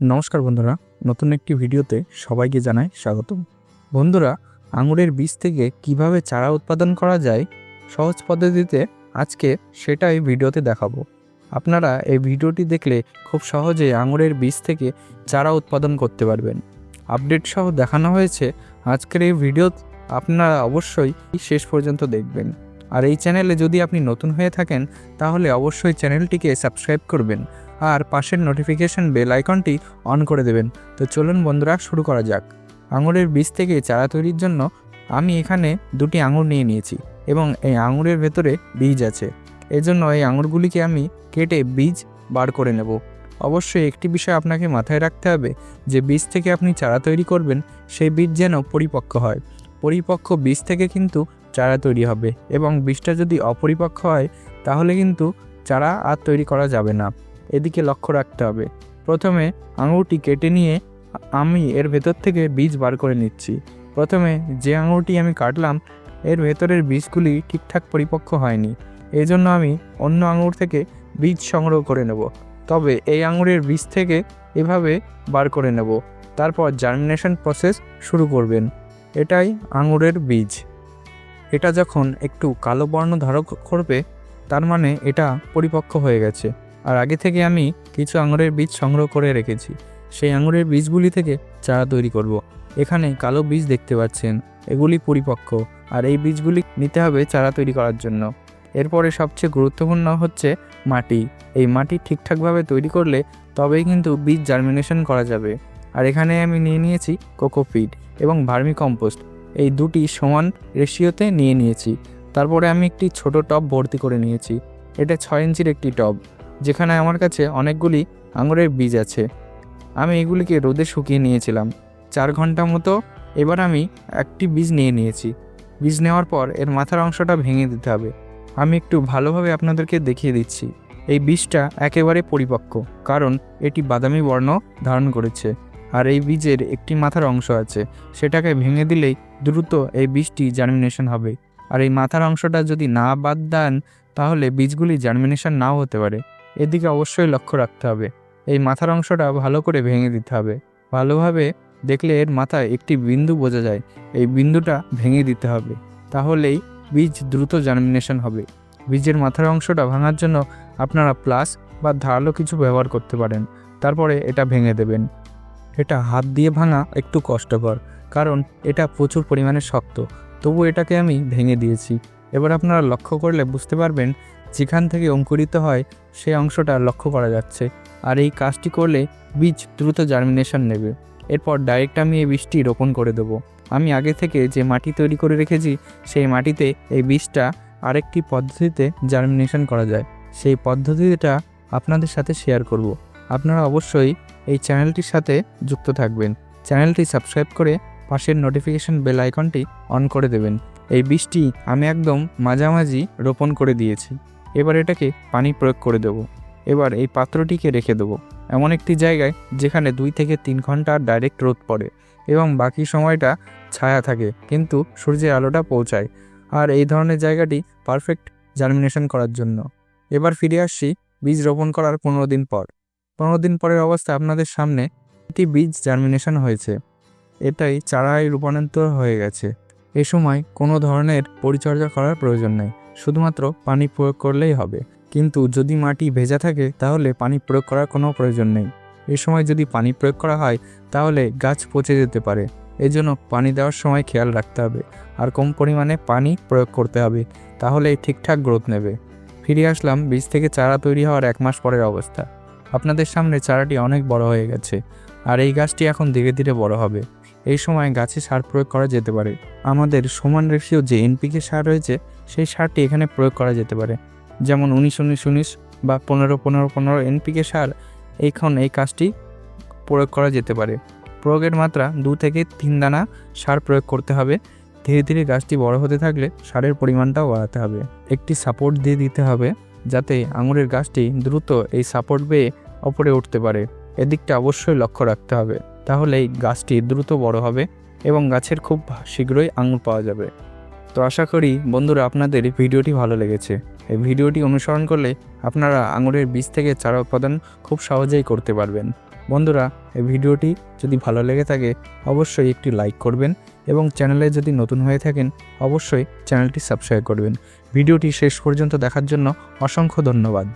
নমস্কার বন্ধুরা, নতুন একটি ভিডিওতে সবাইকে জানাই স্বাগতম। বন্ধুরা, আঙুরের বীজ থেকে কীভাবে চারা উৎপাদন করা যায় সহজ পদ্ধতিতে আজকে সেটাই ভিডিওতে দেখাবো। আপনারা এই ভিডিওটি দেখলে খুব সহজে আঙুরের বীজ থেকে চারা উৎপাদন করতে পারবেন। আপডেট সহ দেখানো হয়েছে আজকের এই ভিডিও, আপনারা অবশ্যই শেষ পর্যন্ত দেখবেন। আর এই চ্যানেলে যদি আপনি নতুন হয়ে থাকেন, তাহলে অবশ্যই চ্যানেলটিকে সাবস্ক্রাইব করবেন। আর পাশের নোটিফিকেশন বেল আইকনটি অন করে দেবেন। তো চলুন বন্ধুরা, শুরু করা যাক। আঙুরের বীজ থেকে চারা তৈরির জন্য আমি এখানে দুটি আঙুর নিয়ে নিয়েছি এবং এই আঙুরের ভেতরে বীজ আছে। এজন্য এই আঙুরগুলিকে আমি কেটে বীজ বার করে নেব। অবশ্যই একটি বিষয় আপনাকে মাথায় রাখতে হবে, যে বীজ থেকে আপনি চারা তৈরি করবেন, সেই বীজ যেন পরিপক্ক হয়। পরিপক্ক বীজ থেকে কিন্তু চারা তৈরি হবে এবং বীজটা যদি অপরিপক্ক হয়, তাহলে কিন্তু চারা আর তৈরি করা যাবে না। এদিকে লক্ষ্য রাখতে হবে। প্রথমে আঙুরটি কেটে নিয়ে আমি এর ভেতর থেকে বীজ বার করে নিচ্ছি। প্রথমে যে আঙুরটি আমি কাটলাম, এর ভেতরের বীজগুলি ঠিকঠাক পরিপক্ক হয়নি। এই জন্য আমি অন্য আঙুর থেকে বীজ সংগ্রহ করে নেব। তবে এই আঙুরের বীজ থেকে এভাবে বার করে নেব। তারপর জার্মিনেশন প্রসেস শুরু করবেন। এটাই আঙুরের বীজ। এটা যখন একটু কালো বর্ণ ধারক করবে, তার মানে এটা পরিপক্ক হয়ে গেছে। আর আগে থেকে আমি কিছু আঙুরের বীজ সংগ্রহ করে রেখেছি। সেই আঙুরের বীজগুলি থেকে চারা তৈরি করব। এখানে কালো বীজ দেখতে পাচ্ছেন। এগুলি পরিপক্ক। আর এই বীজগুলি নিতে হবে চারা তৈরি করার জন্য। এরপরে সবচেয়ে গুরুত্বপূর্ণ হচ্ছে মাটি। এই মাটি ঠিকঠাকভাবে তৈরি করলে তবেই কিন্তু বীজ জার্মিনেশন করা যাবে। আর এখানে আমি নিয়ে নিয়েছি কোকোপিট এবং ভার্মি কম্পোস্ট এই দুটি সমান রেশিওতে নিয়ে নিয়েছি। তারপরে আমি একটি ছোট টব ভর্তি করে নিয়েছি। এটা ছয় ইঞ্চির একটি টব। যেখানে আমার কাছে অনেকগুলি আঙুরের বীজ আছে। আমি এগুলিকে রোদে শুকিয়ে নিয়েছিলাম। চার ঘণ্টা মতো এবার আমি একটি বীজ নিয়ে নিয়েছি। বীজ নেওয়ার পর এর মাথার অংশটা ভেঙে দিতে হবে। আমি একটু ভালোভাবে আপনাদেরকে দেখিয়ে দিচ্ছি। এই বীজটা একেবারে পরিপক্ক, কারণ এটি বাদামি বর্ণ ধারণ করেছে। আর এই বীজের একটি মাথার অংশ আছে। সেটাকে ভেঙে দিলেই দ্রুত এই বীজটি জার্মিনেশন হবে। আর এই মাথার অংশটা যদি না বাদ দেন, তাহলে বীজগুলি জার্মিনেশন নাও হতে পারে। এদিকে অবশ্যই লক্ষ্য রাখতে হবে। এই মাথার অংশটা ভালো করে ভেঙে দিতে হবে। ভালোভাবে দেখলে এর মাথায় একটি বিন্দু বোঝা যায়। এই বিন্দুটা ভেঙে দিতে হবে। তাহলেই বীজ দ্রুত জার্মিনেশন হবে। বীজের মাথার অংশটা ভাঙার জন্য আপনারা প্লাস বা ধারালো কিছু ব্যবহার করতে পারেন। তারপরে এটা ভেঙে দেবেন। এটা হাত দিয়ে ভাঙা একটু কষ্টকর, কারণ এটা প্রচুর পরিমাণে শক্ত। তবু এটাকে আমি ভেঙে দিয়েছি। এবার আপনারা লক্ষ্য করলে বুঝতে পারবেন যেখান থেকে অঙ্কুরিত হয় সেই অংশটা লক্ষ্য করা যাচ্ছে। আর এই কাজটি করলে বীজ দ্রুত জার্মিনেশন নেবে। এরপর ডাইরেক্ট আমি এই বীজটি রোপণ করে দেবো। আমি আগে থেকে যে মাটি তৈরি করে রেখেছি, সেই মাটিতে এই বীজটা আরেকটি পদ্ধতিতে জার্মিনেশন করা যায়। সেই পদ্ধতিটা আপনাদের সাথে শেয়ার করব। আপনারা অবশ্যই এই চ্যানেলটির সাথে যুক্ত থাকবেন। চ্যানেলটি সাবস্ক্রাইব করে পাশের নোটিফিকেশন বেল আইকনটি অন করে দেবেন। এই বীজটি আমি একদম মাঝামাঝি রোপণ করে দিয়েছি। এবার এটাকে পানি প্রয়োগ করে দেব। এবার এই পাত্রটিকে রেখে দেবো। এমন একটি জায়গায় যেখানে দুই থেকে তিন ঘণ্টা ডাইরেক্ট রোদ পড়ে এবং বাকি সময়টা ছায়া থাকে, কিন্তু সূর্যের আলোটা পৌঁছায়। আর এই ধরনের জায়গাটি পারফেক্ট জার্মিনেশন করার জন্য। এবার ফিরে আসছি বীজ রোপণ করার পনেরো দিন পর। পনেরো দিন পরের অবস্থা আপনাদের সামনে একটি বীজ জার্মিনেশন হয়েছে। এটাই চারায় রূপান্তর হয়ে গেছে। এ সময় কোনো ধরনের পরিচর্যা করার প্রয়োজন নেই। শুধুমাত্র পানি প্রয়োগ করলেই হবে। কিন্তু যদি মাটি ভেজা থাকে, তাহলে পানি প্রয়োগ করার কোনো প্রয়োজন নেই। এ সময় যদি পানি প্রয়োগ করা হয়, তাহলে গাছ পচে যেতে পারে। এজন্য পানি দেওয়ার সময় খেয়াল রাখতে হবে। আর কম পরিমাণে পানি প্রয়োগ করতে হবে তাহলে ঠিকঠাক গ্রোথ নেবে। ফিরে আসলাম বীজ থেকে চারা তৈরি হওয়ার এক মাস পরের অবস্থা। আপনাদের সামনে চারাটি অনেক বড় হয়ে গেছে। আর এই গাছটি এখন ধীরে ধীরে বড় হবে। এই সময় গাছে সার প্রয়োগ করা যেতে পারে। আমাদের সমান রেশিও যে এনপিকে সার রয়েছে, সেই সারটি এখানে প্রয়োগ করা যেতে পারে। যেমন উনিশ উনিশ উনিশ বা পনেরো পনেরো পনেরো এনপিকে সার এখন এই কাজটি প্রয়োগ করা যেতে পারে। প্রয়োগের মাত্রা দু থেকে তিন দানা সার প্রয়োগ করতে হবে। ধীরে ধীরে গাছটি বড় হতে থাকলে সারের পরিমাণটাও বাড়াতে হবে। একটি সাপোর্ট দিয়ে দিতে হবে, যাতে আঙুরের গাছটি দ্রুত এই সাপোর্ট বেয়ে ওপরে উঠতে পারে। এদিকটা অবশ্যই লক্ষ্য রাখতে হবে। তাহলে এই গাছটি দ্রুত বড় হবে এবং গাছের খুব শীঘ্রই আঙুর পাওয়া যাবে। তো আশা করি বন্ধুরা আপনাদের ভিডিওটি ভালো লেগেছে। এই ভিডিওটি অনুসরণ করলে আপনারা আঙুরের বীজ থেকে চারা উৎপাদন খুব সহজেই করতে পারবেন। বন্ধুরা, এই ভিডিওটি যদি ভালো লেগে থাকে, অবশ্যই একটি লাইক করবেন এবং চ্যানেলে যদি নতুন হয়ে থাকেন, অবশ্যই চ্যানেলটি সাবস্ক্রাইব করবেন। ভিডিওটি শেষ পর্যন্ত দেখার জন্য অসংখ্য ধন্যবাদ।